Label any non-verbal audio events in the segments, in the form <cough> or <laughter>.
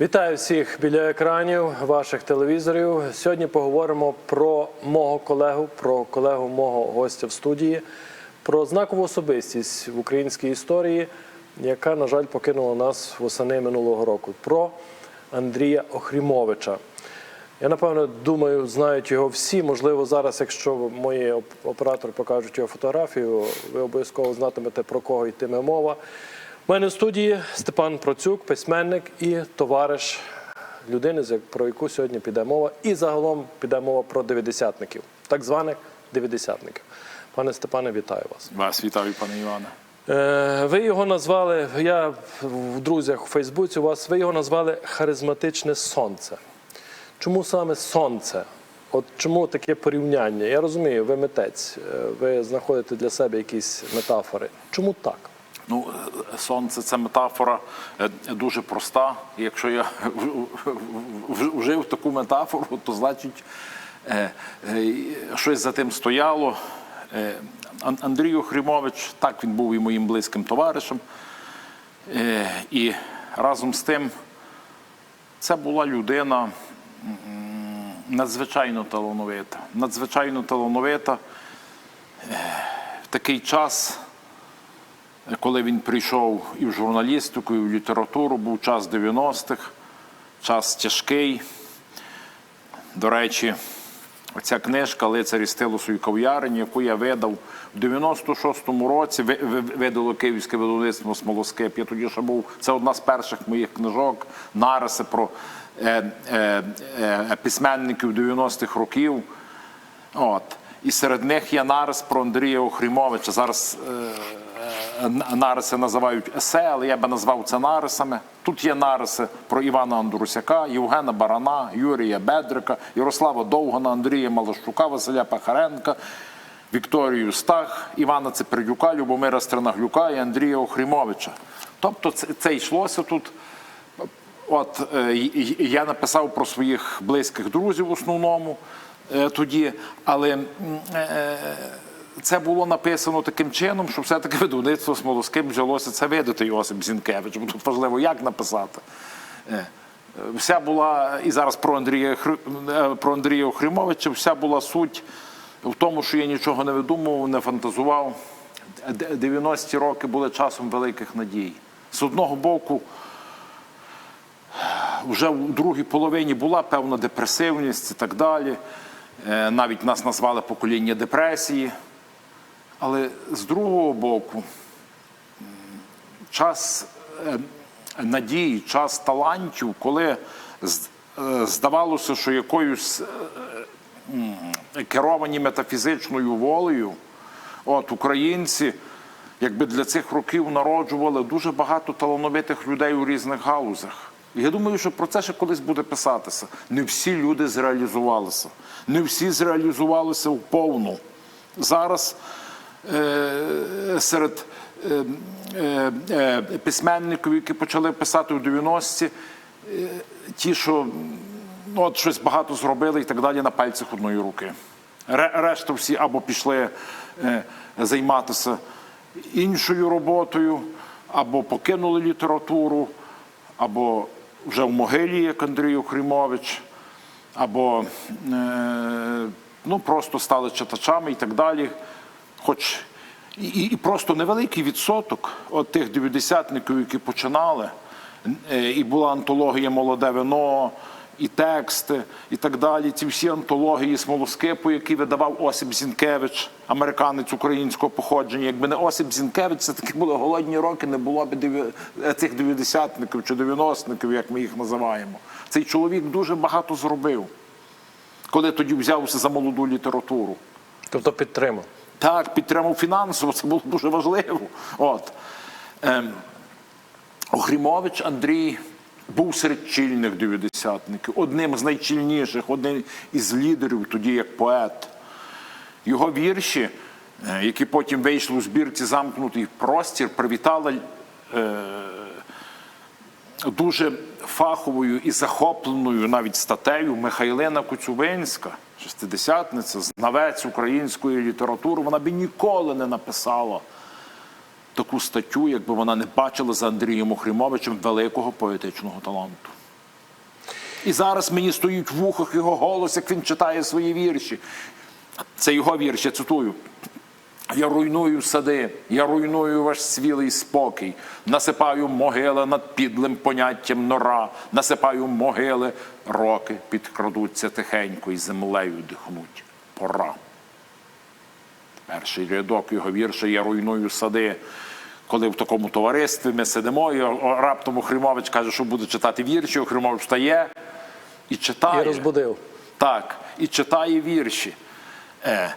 Вітаю всіх біля екранів ваших телевізорів. Сьогодні поговоримо про мого колегу, про колегу мого гостя в студії, про знакову особистість в українській історії, яка, на жаль, покинула нас восени минулого року. Про Андрія Охрімовича. Я напевно думаю, знають його всі. Можливо, зараз, якщо мої оператори покажуть його фотографію, ви обов'язково знатимете про кого йтиме мова. У мене в студії Степан Процюк, письменник і товариш людини, про яку сьогодні піде мова, і загалом піде мова про дев'ятдесятників, так званих дев'ятдесятників. Пане Степане, вітаю вас. Вас вітаю, пане Іване. Е, Ви його назвали, я в друзях у Фейсбуці у вас, ви його назвали харизматичне сонце. Чому саме сонце? От чому таке порівняння? Я розумію, ви митець, е, ви знаходите для себе якісь метафори. Чому так? Ну, е, сонце це метафора е, дуже проста. Якщо я <laughs> вжив таку метафору, то значить е, щось за тим стояло. Андрій Охрімович, так він був і моїм близьким товаришем. І разом з тим це була людина надзвичайно талановита. Надзвичайно талановита. В такий час коли він прийшов і в журналістику, і в літературу, був час 90-х, час тяжкий. До речі, оця книжка Лицарі стилусу і кав'ярень, яку я видав в 96-му році, ви- ви- видало київське видавництво Смолоскип. Я тоді ще був. Це одна з перших моїх книжок, нариси про е, е, е, письменників 90-х років. От. І серед них є нарис про Андрія Охрімовича. Зараз е, нариси називають есе, але я би назвав це нарисами. Тут є нариси про Івана Андрусяка, Євгена Барана, Юрія Бедрика, Ярослава Довгана, Андрія Малощука, Василя Пахаренка, Вікторію Стах, Івана Цепердюка, Любомира Стринаглюка і Андрія Охрімовича. Тобто це, це йшлося тут. От е, я написав про своїх близьких друзів в основному е, тоді, але е, це було написано таким чином, що все-таки видавництво Смолоскип взялося це видати Йосип Зінкевич, бо тут важливо, як написати. Е, Вся була, і зараз про Андрія, е, про Андрія Охрімовича, вся була суть в тому, що я нічого не видумував, не фантазував. 90-ті роки були часом великих надій. З одного боку, вже в другій половині була певна депресивність і так далі. Е, Навіть нас назвали покоління депресії. Але з другого боку, час е, надії, час талантів, коли е, здавалося, що якоюсь е, керовані метафізичною волею, от українці, якби для цих років народжували дуже багато талановитих людей у різних галузях. І Я думаю, що про це ще колись буде писатися. Не всі люди зреалізувалися, не всі зреалізувалися в повну. Зараз серед е, е, е, письменників, які почали писати у 90-ті, е, ті, що ну, от щось багато зробили і так далі на пальцях одної руки. Решта всі або пішли е, займатися іншою роботою, або покинули літературу, або вже в могилі, як Андрій Охрімович, або е, ну, просто стали читачами і так далі. Хоч і, і просто невеликий відсоток от тих дев'ятдесятників, які починали, е, і була антологія Молоде вино, і тексти, і так далі. Ці всі антології Смолоскипу, які видавав Осип Зінкевич, американець українського походження. Якби не Осип Зінкевич, це такі були голодні роки, не було б е, цих дев'ятдесятників чи дев'яностників, як ми їх називаємо. Цей чоловік дуже багато зробив, коли тоді взявся за молоду літературу. Тобто підтримав. Так, підтримав фінансово, це було дуже важливо. От. Ем, Охрімович Андрій був серед чільних дев'ятдесятників, одним з найчільніших, одним із лідерів тоді як поет. Його вірші, е, які потім вийшли у збірці Замкнутий простір, привітали е, дуже фаховою і захопленою навіть статтею Михайлина Коцюбинська, шестидесятниця, знавець української літератури. Вона би ніколи не написала таку статтю, якби вона не бачила за Андрієм Охрімовичем великого поетичного таланту. І зараз мені стоїть в ухах його голос, як він читає свої вірші. Це його вірш, я цитую. Я руйную сади, я руйную ваш свілий спокій, насипаю могили над підлим поняттям нора, насипаю могили, роки підкрадуться тихенько і землею дихнуть. Пора. Перший рядок його вірша Я руйную сади. Коли в такому товаристві ми сидимо, і раптом Охримович каже, що буде читати вірші, Охримович встає і читає. І розбудив. Так, і читає вірші. Е,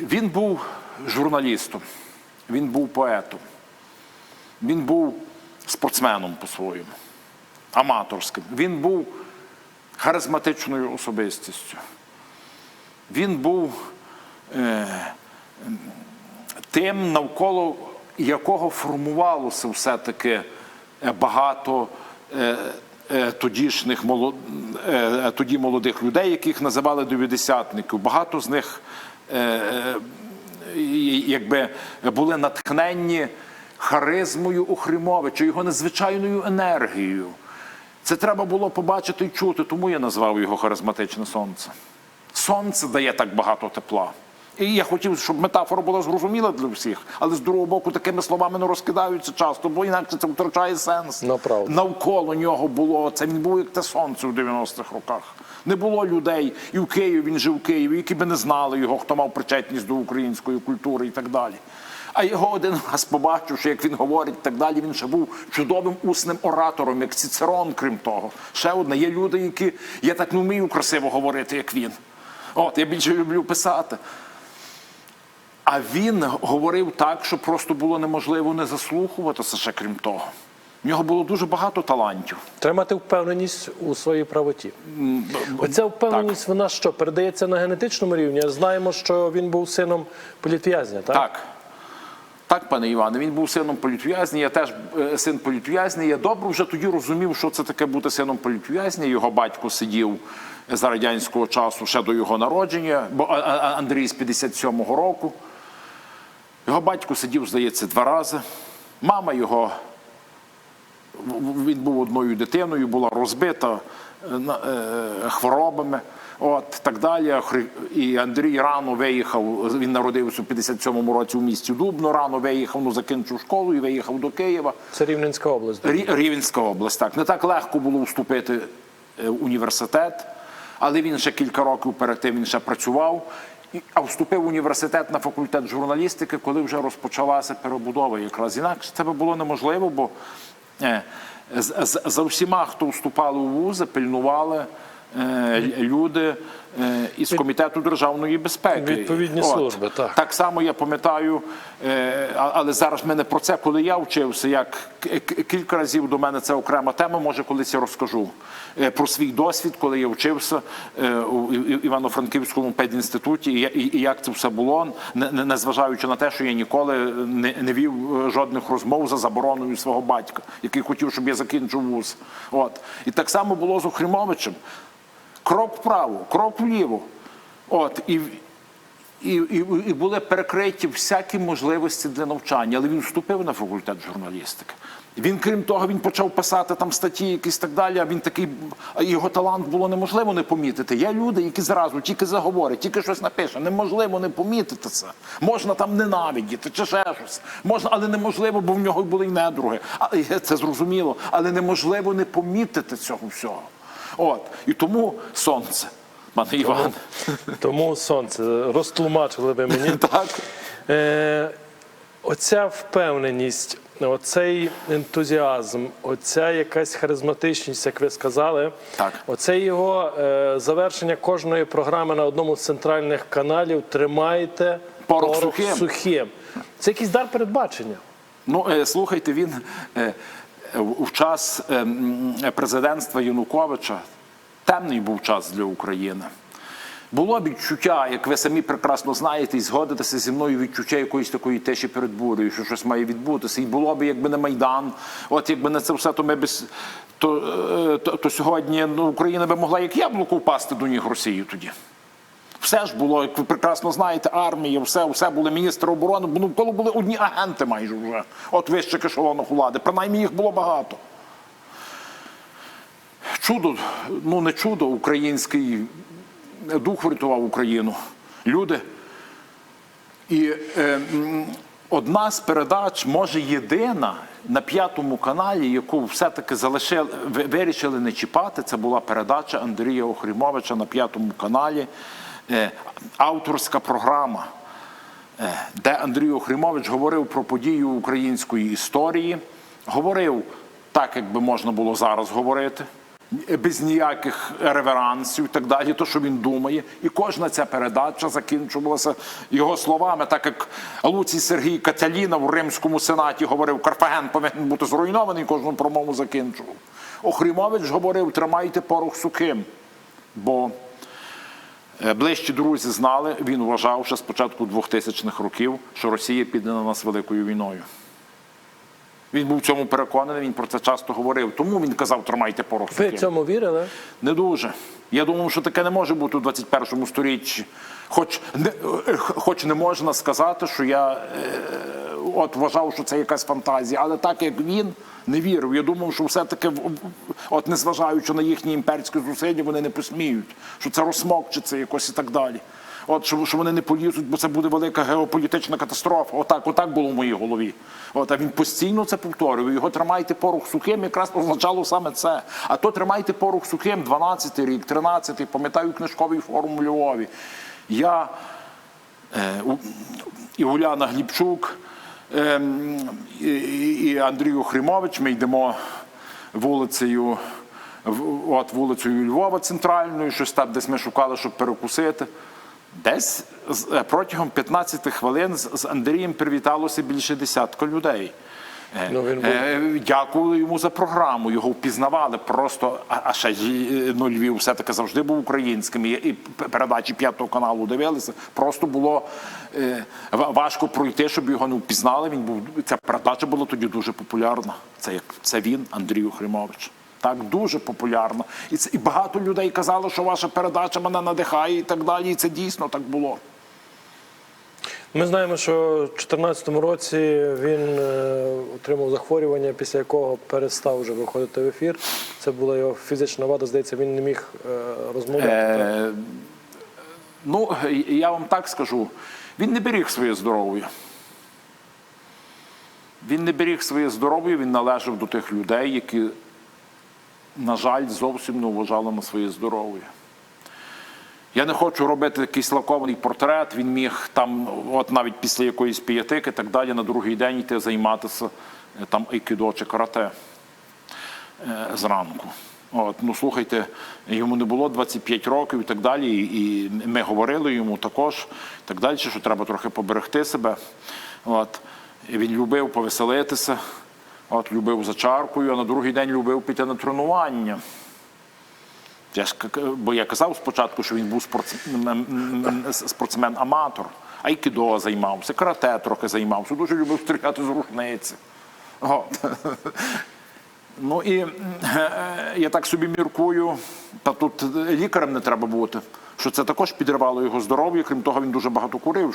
він був журналістом, він був поетом, він був спортсменом по-своєму, аматорським. Він був харизматичною особистістю. Він був е, тим, навколо якого формувалося все-таки е, багато е, е, тодішніх молод... е, тоді молодих людей, яких називали дев'ятдесятників. Багато з них е, е, якби були натхненні харизмою Охримовича, його незвичайною енергією. Це треба було побачити і чути, тому я назвав його харизматичне сонце. Сонце дає так багато тепла. І я хотів, щоб метафора була зрозуміла для всіх, але з другого боку такими словами не розкидаються часто, бо інакше це втрачає сенс. Направду. Навколо нього було це. Він був як те сонце у 90-х роках. Не було людей, і в Києві він жив в Києві, які би не знали його, хто мав причетність до української культури і так далі. А його один раз побачивши, як він говорить і так далі, він ще був чудовим усним оратором, як Цицерон, крім того. Ще одне, є люди, які я так не вмію красиво говорити, як він. От, я більше люблю писати. А він говорив так, що просто було неможливо не заслухуватися ще крім того. В нього було дуже багато талантів. Треба мати впевненість у своїй правоті. Оця впевненість, вона що, передається на генетичному рівні? Знаємо, що він був сином політв'язня, так? Так. Так, пане Іване, він був сином політв'язня, я теж е, син політв'язня. Я добре вже тоді розумів, що це таке бути сином політв'язня. Його батько сидів за радянського часу ще до його народження, бо Андрій з 57-го року. Його батько сидів, здається, два рази. Мама його він був одною дитиною, була розбита е, е, хворобами. От так далі. І Андрій рано виїхав. Він народився у 57-му році у місті Дубно. Рано виїхав, ну закінчив школу і виїхав до Києва. Це Рівненська область. Рі- Рівненська область. Так не так легко було вступити е, в університет, але він ще кілька років перед тим він ще працював. А вступив в університет на факультет журналістики, коли вже розпочалася перебудова. Якраз інакше це було неможливо, бо е, за всіма, хто вступали у вузи, пильнували е, люди із комітету державної безпеки. Відповідні служби, так. Так само я пам'ятаю, е, але зараз мене про це, коли я вчився, як кілька разів до мене це окрема тема, може колись я розкажу е, про свій досвід, коли я вчився е, у Івано-Франківському педінституті, і, як це все було, не- не- незважаючи на те, що я ніколи не, вів е, жодних розмов за забороною свого батька, який хотів, щоб я закінчив вуз. От. І так само було з Охримовичем. Крок вправо, крок вліво. От, і, і, і, і були перекриті всякі можливості для навчання, але він вступив на факультет журналістики. Він, крім того, він почав писати там статті, якісь так далі. А він такий а його талант було неможливо не помітити. Є люди, які зразу тільки заговорять, тільки щось напише. Неможливо не помітити це. Можна там ненавидіти чи ще щось. Можна, але неможливо, бо в нього були й недруги. Але це зрозуміло. Але неможливо не помітити цього всього. От і тому сонце, пане Іван. Тому сонце, розтлумачили ви мені. <laughs> Так. Е, оця впевненість, оцей ентузіазм, оця якась харизматичність, як ви сказали, Так. оце його е, завершення кожної програми на одному з центральних каналів Тримайте Порох сухим». сухим. Це якийсь дар передбачення. Ну, е, слухайте, він е, в в час е, м, президентства Януковича темний був час для України. Було відчуття, як ви самі прекрасно знаєте, і згодитеся зі мною відчуття якоїсь такої тиші перед бурею, що щось має відбутися. І було б, якби не Майдан, от якби не це все, то ми б то, е, то, то сьогодні ну, Україна би могла як яблуко впасти до ніг Росії тоді. Все ж було, як ви прекрасно знаєте, армія, все, все були міністри оборони, ну, коли були одні агенти майже вже, от вищих ешелонах влади. Принаймні їх було багато. чудо, ну не чудо, український дух врятував Україну. Люди. І е, одна з передач, може єдина на п'ятому каналі, яку все-таки залишили, вирішили не чіпати, це була передача Андрія Охрімовича на п'ятому каналі. Е, авторська програма, е, де Андрій Охрімович говорив про подію української історії, говорив так, як би можна було зараз говорити без ніяких реверансів і так далі, то що він думає. І кожна ця передача закінчувалася його словами, так як Луцій Сергій Катяліна в Римському сенаті говорив, Карфаген повинен бути зруйнований, кожну промову закінчував. Охрімович говорив, тримайте порох сухим. Бо ближчі друзі знали, він вважав ще з початку 2000-х років, що Росія піде на нас великою війною. Він був в цьому переконаний, він про це часто говорив. Тому він казав, тримайте порох Ви цьому вірили? Не дуже. Я думав, що таке не може бути у 21 сторіччі. Хоч не, е, хоч не можна сказати, що я е, от вважав, що це якась фантазія, але так як він не вірив. Я думав, що все-таки, от незважаючи на їхні імперські зусилля, вони не посміють, що це розсмокчиться якось і так далі. От що, що вони не полізуть, бо це буде велика геополітична катастрофа. Отак, отак було в моїй голові. От, а він постійно це повторював. Його тримайте порох сухим, якраз означало саме це. А то тримайте порох сухим 12-й рік, 13-й, пам'ятаю книжковий форум у Львові. Я е, у- і Уляна Глібчук, і, Андрію Хримович. Ми йдемо вулицею, от вулицею Львова центральною, щось там десь ми шукали, щоб перекусити. Десь е, протягом 15 хвилин з Андрієм привіталося більше десятка людей. Е, Ну, він був- е, Дякували йому за програму, його впізнавали просто. А, ще е, ну, Львів все-таки завжди був українським. І, і передачі п'ятого каналу дивилися. Просто було е, важко пройти, щоб його не впізнали. Він був ця передача була тоді дуже популярна. Це як це він, Андрій Охримович. Так, дуже популярно. І, це, і багато людей казало, що ваша передача мене надихає і так далі. І це дійсно так було. Ми знаємо, що в 2014 році він е, отримав захворювання, після якого перестав вже виходити в ефір. Це була його фізична вада, здається, він не міг е, розмовляти. Е, ну, я вам так скажу, він не беріг своє здоров'я. Він не беріг своє здоров'я, він належав до тих людей, які, на жаль, зовсім не вважали на своє здоров'я. Я не хочу робити якийсь лакований портрет. Він міг там, от навіть після якоїсь піятики, так далі, на другий день йти займатися е, там айкідо чи карате е, зранку. От, ну слухайте, йому не було 25 років і так далі. І ми говорили йому також, так далі, що треба трохи поберегти себе. От. Він любив повеселитися, от, любив за чаркою, а на другий день любив піти на тренування. Я ж, бо я казав спочатку, що він був спортсмен, спортсмен-аматор, айкідо займався, карате трохи займався, дуже любив стріляти з рушниці. От. Ну і е, я так собі міркую, та тут лікарем не треба бути, що це також підривало його здоров'я, крім того, він дуже багато курив.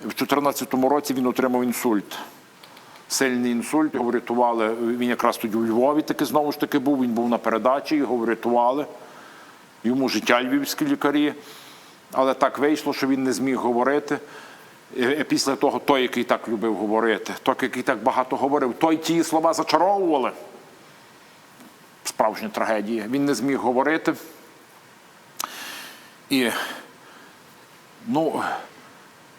В 2014 році він отримав інсульт. Сильний інсульт, його врятували. Він якраз тоді у Львові таки знову ж таки був. Він був на передачі, його врятували. Йому життя львівські лікарі. Але так вийшло, що він не зміг говорити. Е, Після того той, який так любив говорити, той, який так багато говорив, той ті слова зачаровували. Справжня трагедія. Він не зміг говорити. І, ну,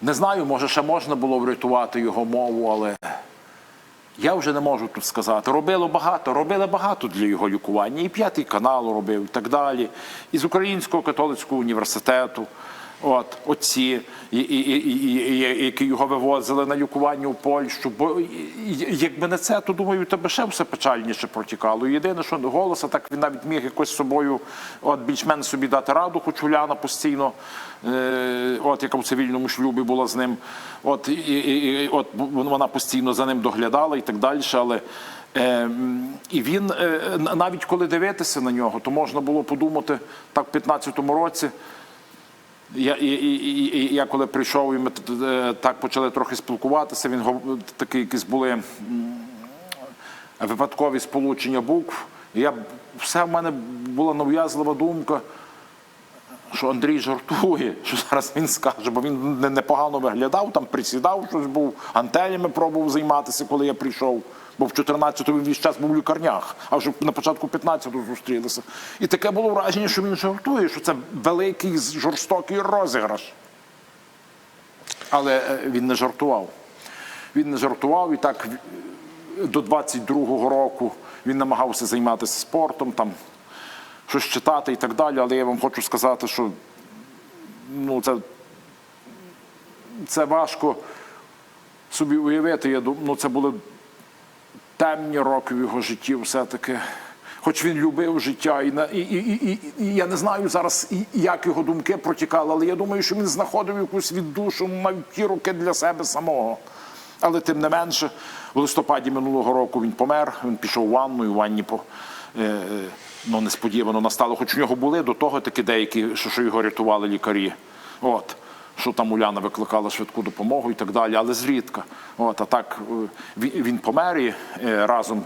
не знаю, може, ще можна було врятувати його мову, але я вже не можу тут сказати. Робило багато, робили багато для його лікування. І п'ятий канал робив, і так далі. І з Українського католицького університету. От, отці, і, і, і, і, які його вивозили на лікування в Польщу. Бо якби не це, то думаю, тебе ще все печальніше протікало. Єдине, що голоса, так він навіть міг якось собою от, більш-менш собі дати раду, хоч Уляна постійно, е, от яка в цивільному шлюбі була з ним. От, і, і, і, от вона постійно за ним доглядала і так далі. Але Е, і він е, навіть коли дивитися на нього, то можна було подумати так в 15-му році. Я, і, і, і, я коли прийшов, і ми е, так почали трохи спілкуватися. Він такі якісь були випадкові сполучення букв. Я, все в мене була нав'язлива думка, що Андрій жартує, <laughs> що зараз він скаже, бо він не- непогано виглядав, там присідав, щось був, антелями пробував займатися, коли я прийшов. Бо в 14-му він весь час був в лікарнях, а вже на початку 15-го зустрілися. І таке було враження, що він жартує, що це великий жорстокий розіграш. Але е, він не жартував. Він не жартував і так е, до 22-го року він намагався займатися спортом, там щось читати і так далі. Але я вам хочу сказати, що ну, це, це важко собі уявити. Я думаю, ну, це були темні роки в його житті все-таки. Хоч він любив життя, і, і, і, і, і, я не знаю зараз, як його думки протікали, але я думаю, що він знаходив якусь віддушу навіть ті роки для себе самого. Але тим не менше, в листопаді минулого року він помер, він пішов в ванну, і в ванні по, е, е, ну, несподівано настало. Хоч у нього були до того такі деякі, що, що його рятували лікарі. От що там Уляна викликала швидку допомогу і так далі, але зрідка. От, а так е, він, помер і е, разом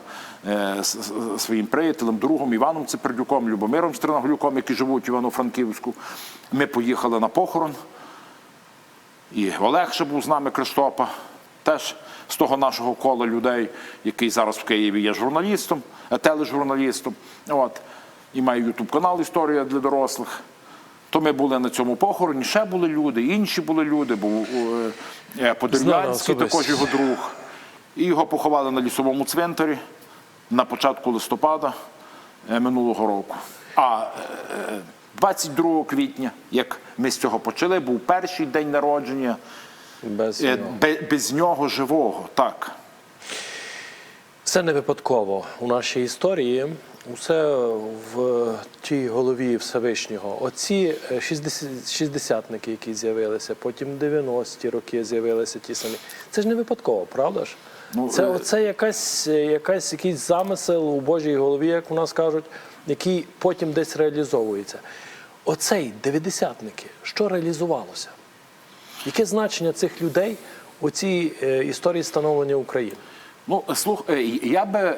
е, з з своїм приятелем, другом Іваном Цепердюком, Любомиром Стерноглюком, які живуть в Івано-Франківську. Ми поїхали на похорон. І Олег ще був з нами Криштопа, теж з того нашого кола людей, який зараз в Києві є журналістом, е, тележурналістом. От, і має ютуб канал Історія для дорослих. То ми були на цьому похороні, ще були люди, інші були люди, був е, е, Подервянський, також його друг. І його поховали на лісовому цвинтарі на початку листопада е, минулого року. А е, 22 квітня, як ми з цього почали, був перший день народження Без е, нього. бе- без нього живого. Так. Це не випадково у нашій історії. Усе в тій голові Всевишнього. Оці е, 60 шістдесятники, які з'явилися, потім 90-ті роки з'явилися ті самі. Це ж не випадково, правда ж? Ну, це е, оце якась, е, якась якийсь замисел у Божій голові, як у нас кажуть, який потім десь реалізовується. Оцей дев'ятдесятники, що реалізувалося? Яке значення цих людей у цій історії становлення України? Ну, слух, е, я би, е,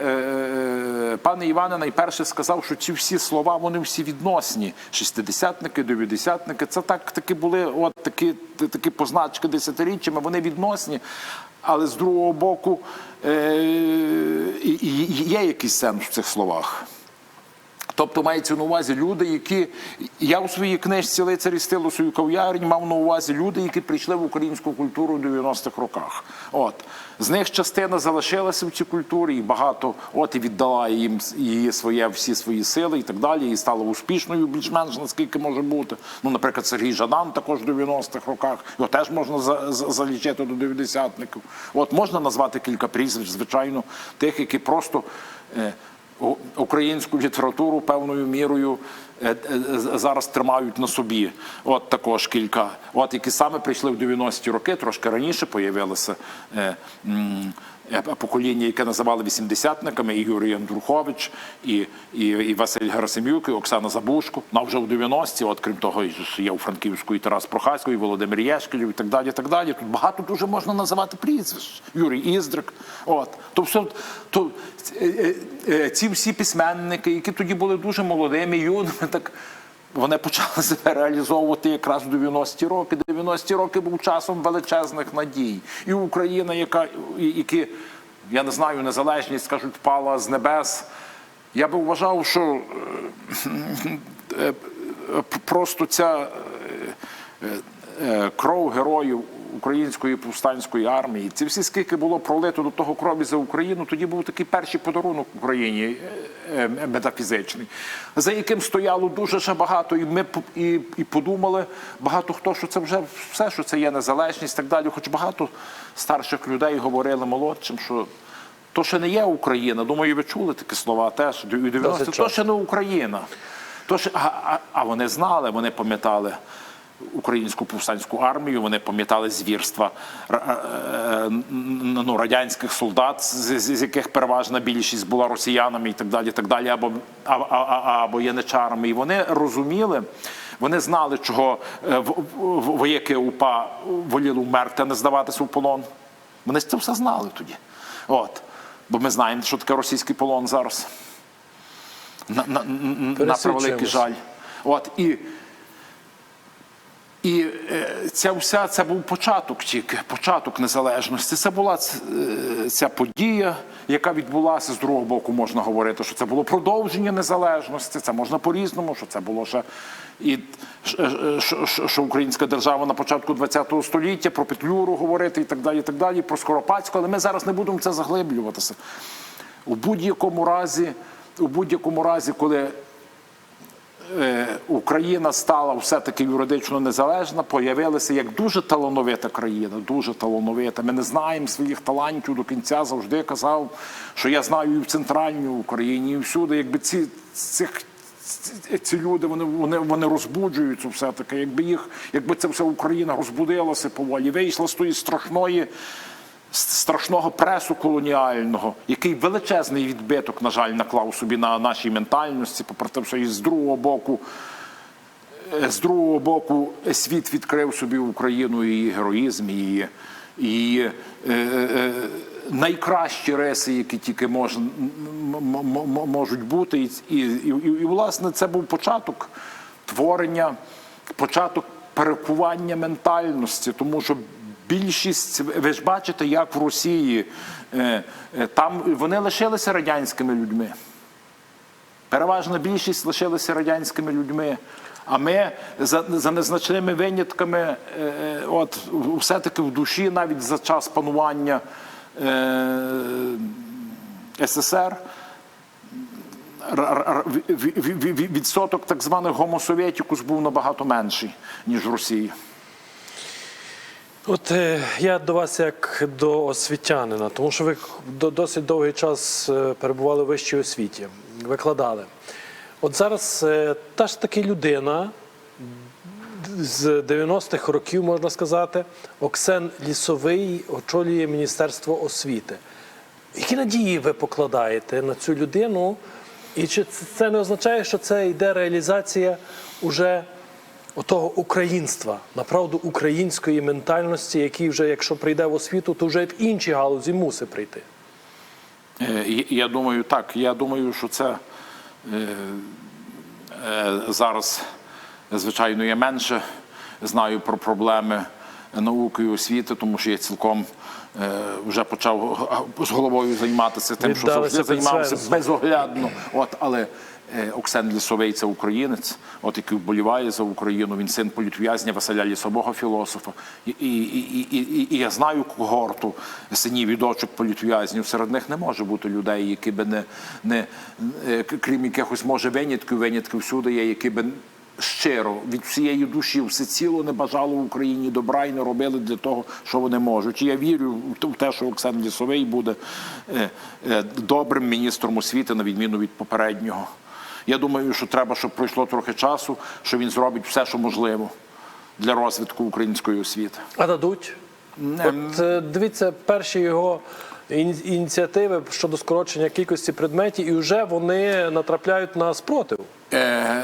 е, пане Іване, найперше сказав, що ці всі слова, вони всі відносні. Шістидесятники, дев'ятдесятники, це так таки були от такі, такі позначки десятиріччями, вони відносні. Але з другого боку є якийсь сенс в цих словах. Тобто мається на увазі люди, які я у своїй книжці лицарі стилусу і кав'ярень мав на увазі люди, які прийшли в українську культуру в 90-х роках. От з них частина залишилася в цій культурі, і багато от і віддала їм її своє всі свої сили і так далі. І стала успішною більш-менш наскільки може бути. Ну, наприклад, Сергій Жадан також в 90-х роках. Його теж можна за, за- залічити до 90-ників. От можна назвати кілька прізвищ, звичайно, тих, які просто. Українську літературу певною мірою е, е, зараз тримають на собі. От також кілька. От які саме прийшли в 90-ті роки, трошки раніше появилося м, е, покоління, яке називали вісімдесятниками, і Юрій Андрухович, і, і, і Василь Герасим'юк, і Оксана Забушко. Ну, а вже в 90-ті, от крім того, є у Франківську і Тарас Прохасько, і Володимир Єшкелів, і так далі. так далі. Тут багато дуже можна називати прізвищ. Юрій Іздрик. От. То все, то, е, е, е, ці всі письменники, які тоді були дуже молодими, юними, так вони почали <laughs> себе реалізовувати якраз в 90-ті роки. 90-ті роки був часом величезних надій. І Україна, яка які, я не знаю, незалежність, скажуть, впала з небес. Я би вважав, що е, е, просто ця е, кров героїв української повстанської армії. Ці всі скільки було пролито до того крові за Україну, тоді був такий перший подарунок Україні метафізичний, за яким стояло дуже ще багато. І ми і, і подумали багато хто, що це вже все, що це є незалежність, і так далі. Хоч багато старших людей говорили молодшим, що. То ще не є Україна. Думаю, ви чули такі слова теж. У 90 Досить то ще не Україна. То ще, а, а, а вони знали, вони пам'ятали українську повстанську армію, вони пам'ятали звірства е, е, ну, радянських солдат, з, з з яких переважна більшість була росіянами і так далі, так далі або, а- а- а- або яничарами. І вони розуміли. Вони знали, чого е, вояки УПА воліли вмерти, а не здаватися в полон. Вони це все знали тоді. От. Бо ми знаємо, що таке російський полон зараз. на, на, на, на превеликий жаль. От і. І е, ця вся це був початок тільки, початок незалежності. Це була е, ця подія, яка відбулася з другого боку, можна говорити, що це було продовження незалежності. Це можна по-різному, що це було ще і е, що, українська держава на початку ХХ століття про Петлюру говорити і так далі, і так далі, про Скоропадську, але ми зараз не будемо це заглиблюватися. У будь-якому разі, у будь-якому разі, коли Україна стала все-таки юридично незалежна, появилася як дуже талановита країна, дуже талановита. Ми не знаємо своїх талантів до кінця. Завжди казав, що я знаю і в центральній Україні, і всюди. Якби ці цих. ці- люди вони, вони, вони розбуджуються все-таки. Якби їх, якби це все Україна розбудилася поволі, вийшла з тої страшної страшного пресу колоніального, який величезний відбиток, на жаль, наклав собі на нашій ментальності, попри те, що і з другого боку. е, З другого боку, світ відкрив собі Україну і героїзм, її, її е, е, найкращі риси, які тільки мож, можуть бути. І, і, і, і, власне, це був початок творення, початок перекування ментальності, тому що більшість, ви ж бачите, як в Росії, е, е, там вони лишилися радянськими людьми. Переважна більшість лишилися радянськими людьми. А ми за, за незначними винятками, е, от все-таки в душі, навіть за час панування СССР, відсоток так званих гомосовєтікус був набагато менший, ніж в Росії. От е, я до вас як до освітянина, тому що ви досить довгий час е, перебували в вищій освіті, викладали. От зараз е, та ж таки людина з 90-х років, можна сказати, Оксен Лісовий очолює Міністерство освіти. Які надії ви покладаєте на цю людину? І чи це- не означає, що це йде реалізація уже отого українства, направду української ментальності, який вже, якщо прийде в освіту, то вже в інші галузі мусить прийти? Е, Я думаю, так. Я думаю, що це е, е, зараз, звичайно, я менше знаю про проблеми науки і освіти, тому що я цілком вже почав з головою займатися тим, що завжди займався безоглядно. От, але е, Оксен Лісовий це українець, от який вболіває за Україну. Він син політв'язня Василя Лісового філософа. І, і, і, і, і, і я знаю когорту синів і дочок політв'язнів. Серед них не може бути людей, які би не, не е, крім якихось може винятків, винятків всюди є, які би щиро від всієї душі всеціло не бажало Україні добра і не робили для того, що вони можуть. І я вірю в те- що Оксан Лісовий буде е, е, добрим міністром освіти на відміну від попереднього. Я думаю, що треба, щоб пройшло трохи часу, що він зробить все, що можливо для розвитку української освіти. А дадуть? От е, дивіться, перші його ініціативи щодо скорочення кількості предметів, і вже вони натрапляють на спротив. Е,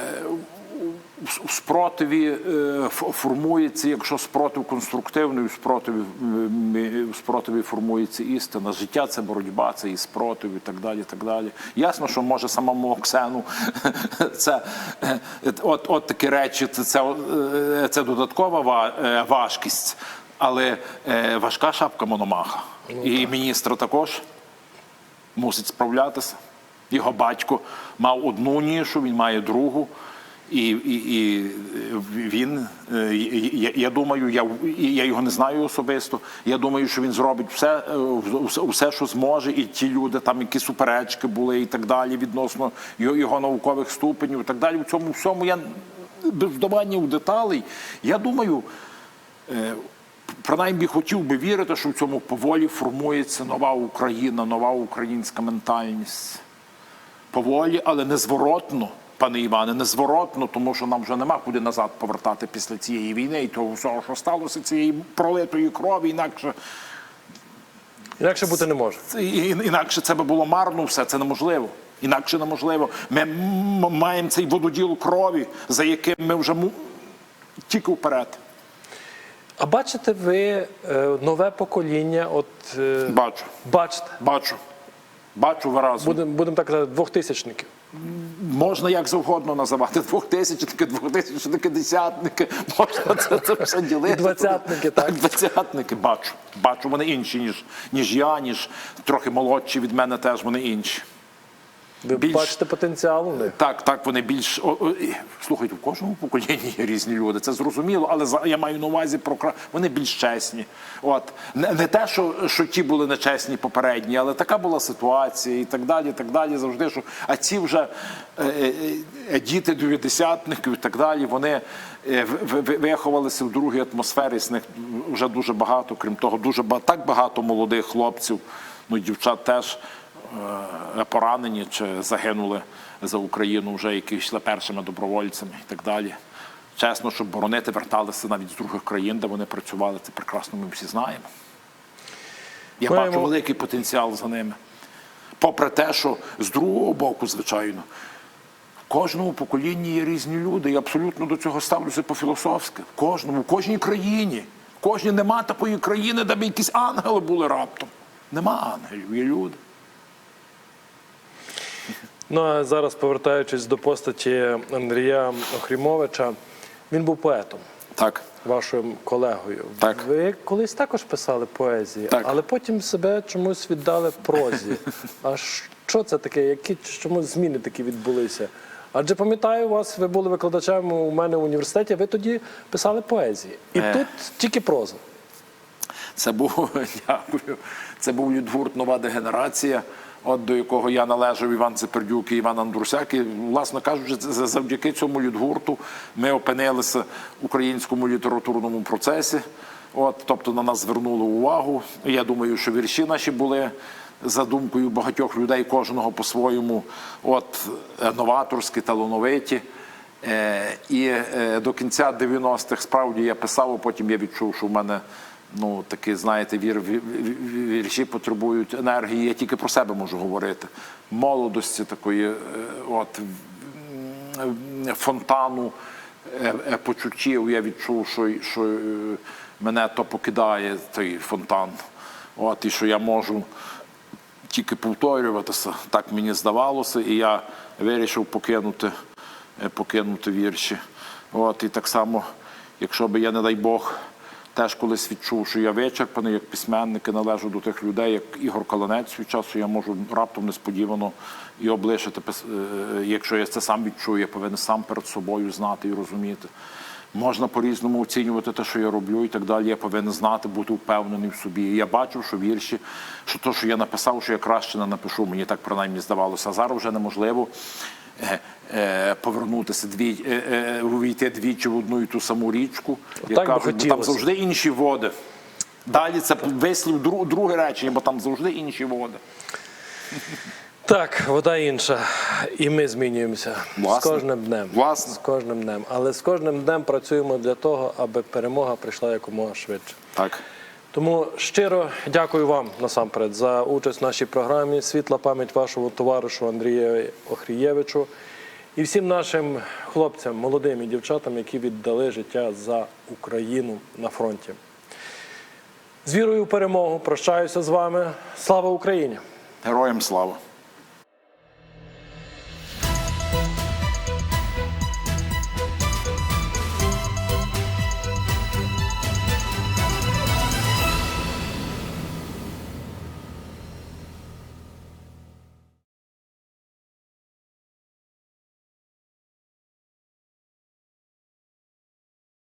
в спротиві е, формується, якщо спротив конструктивний, в спротиві, м, в спротиві формується істина. Життя це боротьба, це і спротив, і так далі. так далі. Ясно, що може самому Оксену <laughs> це е, от, от такі речі, це, це, е, це додаткова е, важкість, але е, важка шапка Мономаха. І міністр також мусить справлятися. Його батько мав одну нішу, він має другу. І, і, і він, е, я, я думаю, я, я його не знаю особисто. Я думаю, що він зробить все, е, все, що зможе, і ті люди, там які суперечки були, і так далі, відносно його, наукових ступенів, і так далі. В цьому всьому я без вдавання в деталей. Я думаю, е, принаймні хотів би вірити, що в цьому поволі формується нова Україна, нова українська ментальність. Поволі, але незворотно, пане Іване, незворотно, тому що нам вже нема куди назад повертати після цієї війни і того всього, що сталося, цієї пролитої крові, інакше, Інакше бути не може. інакше це би було марно все, це неможливо. Інакше неможливо. Ми маємо цей вододіл крові, за яким ми вже тільки вперед. А бачите ви е, нове покоління? От е, Бачу, бачите, бачу, бачу виразно. будемо будем так казати, двохтисячників. Можна як завгодно називати двохтисячники, двохтисячники, десятники. Можна це, це все ділити. Двадцятники, так? <laughs> Двадцятники бачу. Бачу, вони інші, ніж, ніж я, ніж трохи молодші від мене теж вони інші. Ви Більш- бачите потенціал у них? Так, так, вони більш. Слухайте, в кожному поколінні є різні люди, це зрозуміло, але я маю на увазі про вони більш чесні. От. Не, не те, що, що ті були нечесні попередні, але така була ситуація і так далі, і так далі. Завжди, що, а ці вже е, е, е, діти дев'ятдесятників і так далі, вони е, в- в- виховалися в другій атмосфері, з них вже дуже багато, крім того, дуже так багато молодих хлопців, ну і дівчат теж поранені чи загинули за Україну вже, які йшли першими добровольцями і так далі. Чесно, щоб боронити, верталися навіть з других країн, де вони працювали, це прекрасно ми всі знаємо. Я Маємо- бачу великий потенціал за ними. Попри те, що з другого боку, звичайно, в кожному поколінні є різні люди. Я абсолютно до цього ставлюся по-філософськи. В кожному, в кожній країні. В кожній нема такої країни, де б якісь ангели були раптом. Нема ангелів, є люди. Ну а зараз, повертаючись до постаті Андрія Охрімовича, він був поетом, Так. вашим колегою. Так. Ви колись також писали поезії, Так. але потім себе чомусь віддали прозі. А що це таке? Які чому зміни такі відбулися? Адже пам'ятаю вас, ви були викладачем у мене в університеті, ви тоді писали поезії. І Е. тут тільки проза. Це був <laughs> дякую. Це був Людгурт Нова дегенерація, от до якого я належав Іван Цепердюк і Іван Андрусяк. І, власне кажучи, завдяки цьому Людгурту ми опинилися в українському літературному процесі. От, тобто на нас звернули увагу. Я думаю, що вірші наші були за думкою багатьох людей, кожного по-своєму, от е, новаторські, талановиті. Е, І е, до кінця 90-х справді я писав, а потім я відчув, що в мене ну такі, знаєте, вір, ві- ві- вірші потребують енергії. Я тільки про себе можу говорити. Молодості такої, е, от фонтану е, е, почуттів. Я відчув, що, що мене то покидає той фонтан. От, і що я можу тільки повторюватися, так мені здавалося, і я вирішив покинути, покинути вірші. От, і так само, якщо би я, не дай Бог, теж колись відчув, що я вичерпаний як письменник і належу до тих людей, як Ігор Каланець від часу, я можу раптом несподівано і облишити, пис- е, якщо я це сам відчую, я повинен сам перед собою знати і розуміти. Можна по-різному оцінювати те, що я роблю, і так далі. Я повинен знати, бути впевнений в собі. І я бачив, що вірші, що те, що я написав, що я краще не напишу, мені так принаймні здавалося. А зараз вже неможливо е, е, повернутися дві, е, увійти двічі в одну і ту саму річку. Як кажуть, там завжди інші води. Далі це вислів друге речення, бо там завжди інші води. Так, вода інша. І ми змінюємося Власне. з кожним днем. Власне. З кожним днем. Але з кожним днем працюємо для того, аби перемога прийшла якомога швидше. Так. Тому щиро дякую вам насамперед за участь в нашій програмі. Світла пам'ять вашого товаришу Андрія Охрієвичу і всім нашим хлопцям, молодим і дівчатам, які віддали життя за Україну на фронті. З вірою в перемогу прощаюся з вами. Слава Україні! Героям слава!